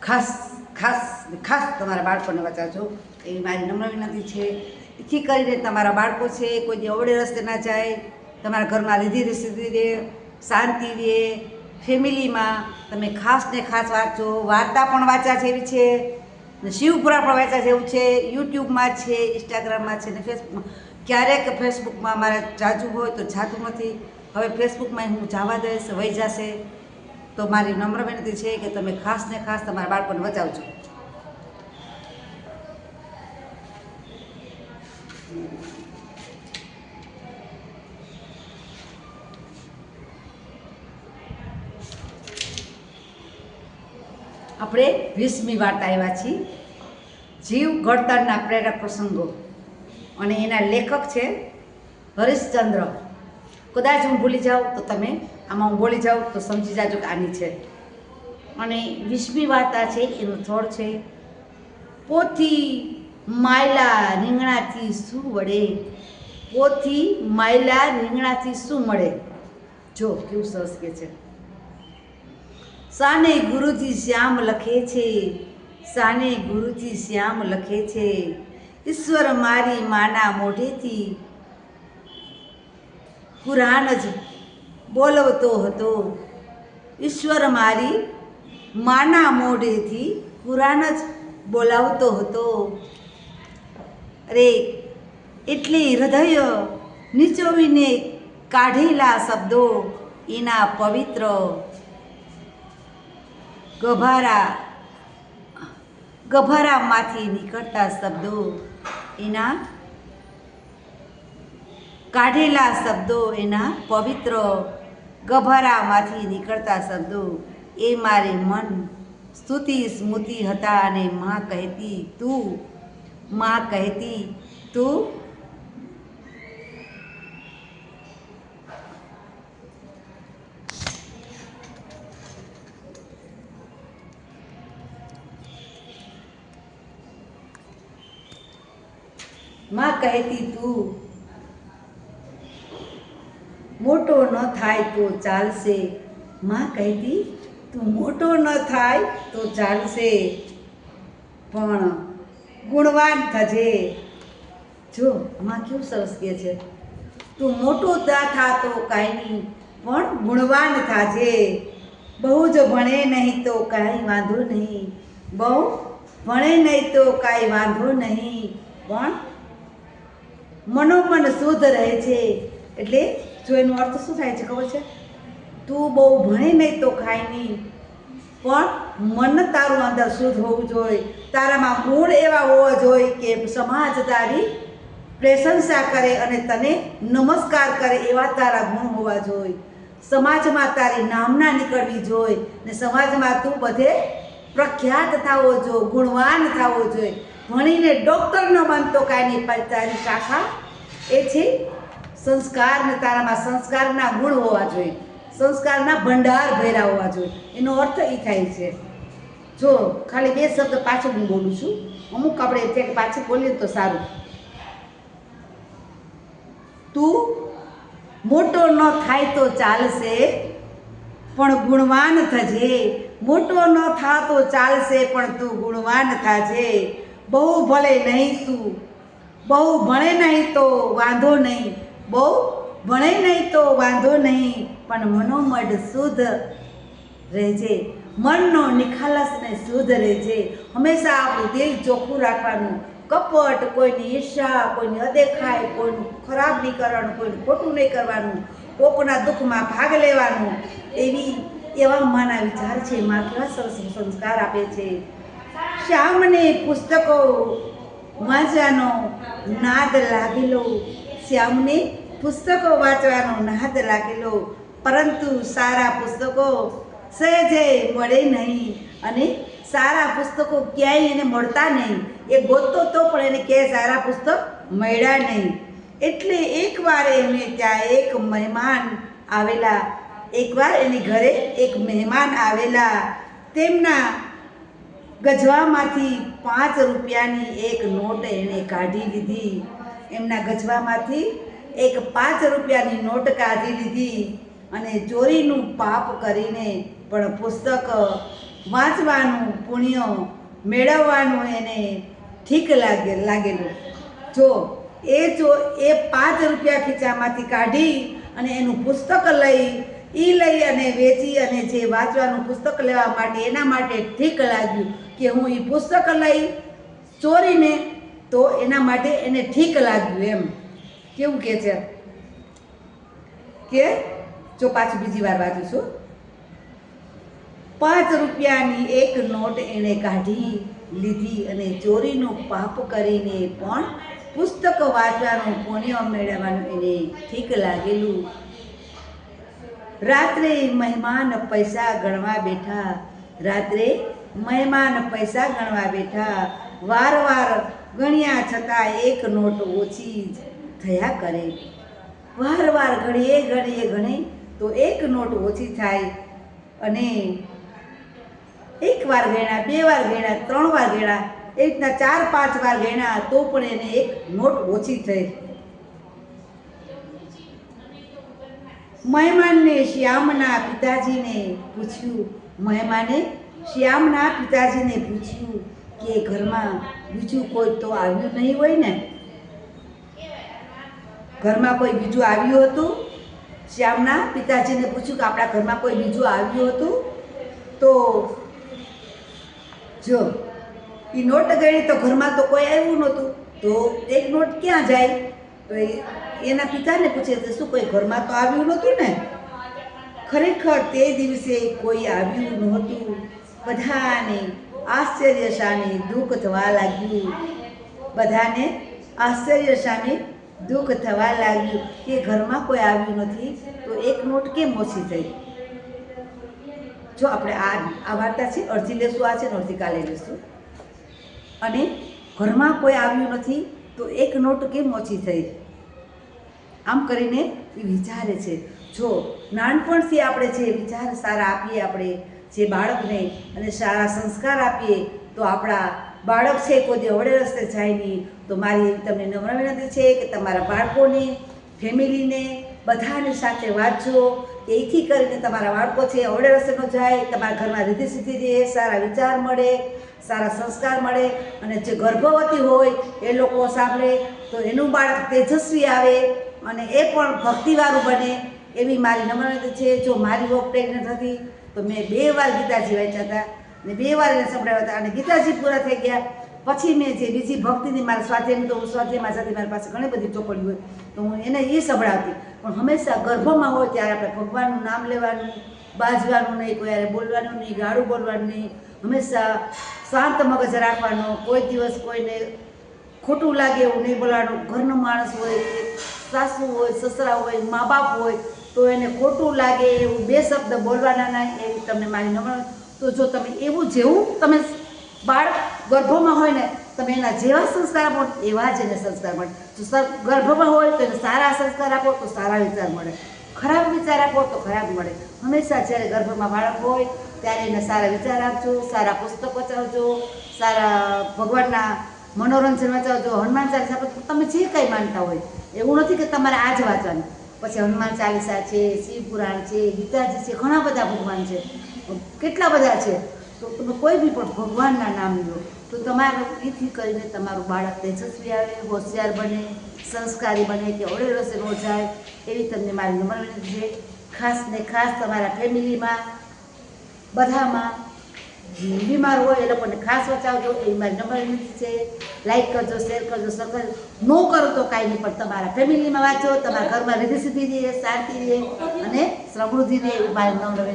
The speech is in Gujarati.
ખાસ ખાસ ખાસ તમારા બાળકોને વાંચાજો એવી મારી નમ્ર વિનંતી છે. એથી કરીને તમારા બાળકો છે, કોઈ દી અવળે રસ્તે ના જાય, તમારા ઘરમાં રીધી રીતિ રહે, શાંતિ રહે, ફેમિલીમાં તમે ખાસ ને ખાસ વાંચો. વાર્તા પણ વાંચ્યા જેવી છે, ને શિવપુરા પણ વાંચ્યા જેવું છે. યુટ્યુબમાં છે, ઇન્સ્ટાગ્રામમાં છે, ને ફેસબુકમાં ક્યારેક ફેસબુકમાં મારે જાજુ હોય તો જાતું નથી. હવે ફેસબુકમાં હું જવા દઈશ, વહી જશે. તો મારી નમ્ર વિનંતી છે કે તમે ખાસ ને ખાસ તમારા બાળકોને બચાવજો. આપણે વીસમી વાર્તા આવ્યા છીએ. જીવ ઘડતરના પ્રેરક પ્રસંગો. અને એના લેખક છે હરીશચંદ્ર. કદાચ હું ભૂલી જાઉં તો તમે આમાં હું બોલી જાઉં તો સમજી જાજો કે આની છે. અને વીસમી વાર્તા છે, એનો થોડ છે. પોથી માયલા રીંગણાથી શું વળે પોથી માયલા રીંગણાથી શું મળે? જો, કેવું સરસ કે છે. સાને ગુરુજી શ્યામ લખે છે. સાને ગુરુજી શ્યામ લખે છે. ઈશ્વર મારી માના મોઢેથી. કુરાન જ બોલવતો હતો. ઈશ્વર મારી માના મોઢેથી કુરાન જ બોલાવતો હતો. અરે, એટલે હૃદય નીચોવીને કાઢેલા શબ્દો એના પવિત્ર ગભારા, ગભારામાંથી નીકળતા શબ્દો એના કાઢેલા શબ્દો એના પવિત્ર ગભારામાંથી નીકળતા શબ્દો એ મારે મન સ્તુતિ સ્મૃતિ હતા અને માં કહેતી, તું, માં કહેતી, તું માં કહેતી, તું મોટો ન થાય તો ચાલશે. માં કહેતી, તું મોટો ન થાય તો ચાલશે. પણ ગુણવાન થજે. જો માં કેવું સરસ કહે છે? તું મોટો તા થા તો કાંઈ નહીં, પણ ગુણવાન થાજે. બહુ જ ભણે નહીં તો કાંઈ વાંધો નહીં. બહુ ભણે નહીં તો કાંઈ વાંધો નહીં. પણ મનોમન શુદ્ધ રહે છે. એટલે જો એનો અર્થ શું થાય છે ખબર છે? તું બહુ ભણી નહીં તો ખાય નહીં. પણ મન તારું અંદર શુદ્ધ હોવું જોઈએ. તારામાં ગુણ એવા હોવા જોઈએ કે સમાજ તારી પ્રશંસા કરે અને તને નમસ્કાર કરે એવા તારા ગુણ હોવા જોઈએ. સમાજમાં તારી નામના નીકળવી જોઈએ ને સમાજમાં તું બધે પ્રખ્યાત થવો જો ગુણવાન થવો જોઈએ. ભણીને ડૉક્ટર ન બનતો કાંઈ નહીં તારી શાખા એ છે સંસ્કાર ને તારામાં સંસ્કારના ગુણ હોવા જોઈએ. સંસ્કારના ભંડાર ભર્યા હોવા જોઈએ. એનો અર્થ એ થાય છે. જો ખાલી બે શબ્દ પાછું હું બોલું છું. અમુક આપણે ત્યાં પાછું બોલીએ તો સારું. તું મોટો ન થાય તો ચાલશે, પણ ગુણવાન થજે. મોટો ન થાતો ચાલશે, પણ તું ગુણવાન થાજે. બહુ ભલે નહીં તું, બહુ ભણે નહીં તો વાંધો નહીં. બહુ ભણે નહીં તો વાંધો નહીં, પણ મનોમઢ શુદ્ધ રહેજે. મનનો નિખાલસ ને શુદ્ધ રહેજે. હંમેશા આપણું દિલ ચોખ્ખું રાખવાનું. કપટ, કોઈની ઈર્ષા કોઈની અદેખાય કોઈનું ખરાબ નહીં કરવાનું કોઈનું ખોટું નહીં કરવાનું. કોકના દુઃખમાં ભાગ લેવાનું. એવી, એવા માના વિચાર છે માં કેવા સરસ સંસ્કાર આપે છે. શ્યામને પુસ્તકો વાંચવાનો નાદ લાગેલો શ્યામને પુસ્તકો વાંચવાનો નાદ લાગેલો. પરંતુ સારા પુસ્તકો સહેજે મળે નહીં. અને સારા પુસ્તકો ક્યાંય એને મળતા નહીં. એ ગોતતો તો પણ એને ક્યાંય સારા પુસ્તક મળ્યા નહીં. એટલે એકવાર એમને ત્યાં એક મહેમાન આવેલા. એકવાર એની ઘરે એક મહેમાન આવેલા. તેમના ગજવામાંથી પાંચ રૂપિયાની એક નોટ એણે કાઢી લીધી. એમના ગજવામાંથી એક પાંચ રૂપિયાની નોટ કાઢી લીધી અને ચોરીનું પાપ કરીને પણ પુસ્તક વાંચવાનું, પુણ્ય મેળવવાનું એને ઠીક લાગે, લાગેલું. જો એ જો એ પાંચ રૂપિયા ખીચામાંથી કાઢી અને એનું પુસ્તક લઈ એ લઈ અને વેચી અને જે વાંચવાનું પુસ્તક લેવા માટે એના માટે ઠીક લાગ્યું કે હું એ પુસ્તક લઈ ચોરીને તો એના માટે એને ઠીક લાગ્યું એમ. કેવું કે છે? કે જો પાછું બીજી વાર વાંચું છું. પાંચ રૂપિયાની એક નોટ એણે કાઢી લીધી અને ચોરીનું પાપ કરીને પણ પુસ્તક વાંચવાનું પુણ્ય મેળવવાનું એને ઠીક લાગેલું. રાત્રે મહેમાન પૈસા ગણવા બેઠા. રાત્રે મહેમાન પૈસા ગણવા બેઠા. વાર વાર ગણ્યા છતાં એક નોટ ઓછી જ થયા કરે. વાર વાર ઘડીએ ઘડીએ ગણે તો એક નોટ ઓછી થાય અને એક વાર ગણ્યા, બે વાર ગણ્યા, ત્રણ વાર ગણ્યા એ રીતના ચાર, પાંચ વાર ગણ્યા, તો પણ એને એક નોટ ઓછી થઈ. મહેમાનને શ્યામના પિતાજીને પૂછ્યું, મહેમાને, શ્યામના પિતાજીને પૂછ્યું કે ઘરમાં બીજું કોઈ તો આવ્યું નહીં હોય ને? ઘરમાં કોઈ બીજું આવ્યું હતું? શ્યામના પિતાજીને પૂછ્યું કે આપણા ઘરમાં કોઈ બીજું આવ્યું હતું? તો જો એ નોટ ગણી તો ઘરમાં તો કોઈ આવ્યું નહોતું. તો એક નોટ ક્યાં જાય? તો એના પિતાને પૂછે તો શું કોઈ ઘરમાં તો આવ્યું નહોતું ને? ખરેખર તે દિવસે કોઈ આવ્યું નહોતું. બધાને આશ્ચર્ય સામે દુઃખ થવા લાગ્યું. બધાને આશ્ચર્ય સામે દુઃખ થવા લાગ્યું કે ઘરમાં કોઈ આવ્યું નથી તો એક નોટ કેમ ઓછી થઈ? જો આપણે આ આ વાર્તા છે અડધી લેશું, આ છે ને અડધી કાલે લેશું. અને ઘરમાં કોઈ આવ્યું નથી તો એક નોટ કેમ ઓછી થઈ? આમ કરીને એ વિચારે છે. જો નાનપણથી આપણે જે વિચાર સારા આપીએ આપણે જે બાળકને અને સારા સંસ્કાર આપીએ, તો આપણા બાળક છે, કોઈ અવળે રસ્તે જાય નહીં. તો મારી તમને નમ્ર વિનંતી છે કે તમારા બાળકોને, ફેમિલીને બધાની સાથે વાંચજો. કે એથી કરીને તમારા બાળકો છે, અવળે રસ્તે ન જાય. તમારા ઘરમાં રીતિ સિદ્ધિ રહે, સારા વિચાર મળે, સારા સંસ્કાર મળે અને જે ગર્ભવતી હોય, એ લોકો સાંભળે. તો એનું બાળક તેજસ્વી આવે અને એ પણ ભક્તિવાળું બને. એવી મારી નમ્ર વિનંતી છે. જો મારી વોક પ્રેગ્નન્ટ હતી તો મેં બે વાર ગીતાજી વાંચ્યા હતા અને બે વાર એને સંભળાવ્યા હતા અને ગીતાજી પૂરા થઈ ગયા. પછી મેં જે બીજી ભક્તિની મારા સ્વાધ્યાયની તો હું સ્વાધ્યાયમાં સાથે મારી પાસે ઘણી બધી ચોપડી હોય તો હું એને એ સંભળાવતી. પણ હંમેશા ગર્ભમાં હોય ત્યારે આપણે ભગવાનનું નામ લેવાનું, બાજવાનું નહીં, કોઈ બોલવાનું નહીં, ગાળું બોલવાનું નહીં. હંમેશા શાંત મગજ રાખવાનો. કોઈ દિવસ કોઈને ખોટું લાગે એવું નહીં બોલાવાનું. ઘરનો માણસ હોય, સાસુ હોય, સસરા હોય, મા બાપ હોય તો એને ખોટું લાગે એવું બે શબ્દ બોલવાના નહીં એવી તમને મારી નમ્ર તો જો તમે એવું જેવું તમે બાળક ગર્ભમાં હોય ને, તમે એના જેવા સંસ્કાર આપો, એવા જ એને સંસ્કાર મળે. જો ગર્ભમાં હોય તો એને સારા સંસ્કાર આપો, તો સારા વિચાર મળે. ખરાબ વિચાર આપો, તો ખરાબ મળે. હંમેશા જ્યારે ગર્ભમાં બાળક હોય, ત્યારે એને સારા વિચાર આપજો, સારા પુસ્તકો વાંચાવજો સારા ભગવાનના મનોરંજન વાંચવજો, હનુમાન ચાલીસા તમે જે કંઈ માનતા હોય, એવું નથી કે તમારે આ જ વાંચવાનું. પછી હનુમાન ચાલીસા છે, શિવ પુરાણ છે, ગીતાજી છે, ઘણા બધા ભગવાન છે. કેટલા બધા છે? તો તમે કોઈ બી પણ ભગવાનના નામ લો. તો તમારે એથી કરીને તમારું બાળક તેજસ્વી આવે, હોશિયાર બને, સંસ્કારી બને કે ઓળે રસે ન જાય, એવી તમને મારી નમ્ર વિનંતી છે. ખાસ ને ખાસ તમારા ફેમિલીમાં, બધામાં બીમાર હોય એ લોકોને ખાસ બચાવજો, એ મારી નંબર છે. લાઈક કરજો શેર કરજો સબસ્ક્રાઈબ ન કરો તો કાંઈ નહીં, પણ તમારા ફેમિલીમાં વાંચો, તમારા ઘરમાં રીધિ સિદ્ધિ રહે શાંતિ રહે અને સમૃદ્ધિ રહે એ મારી નમ્ર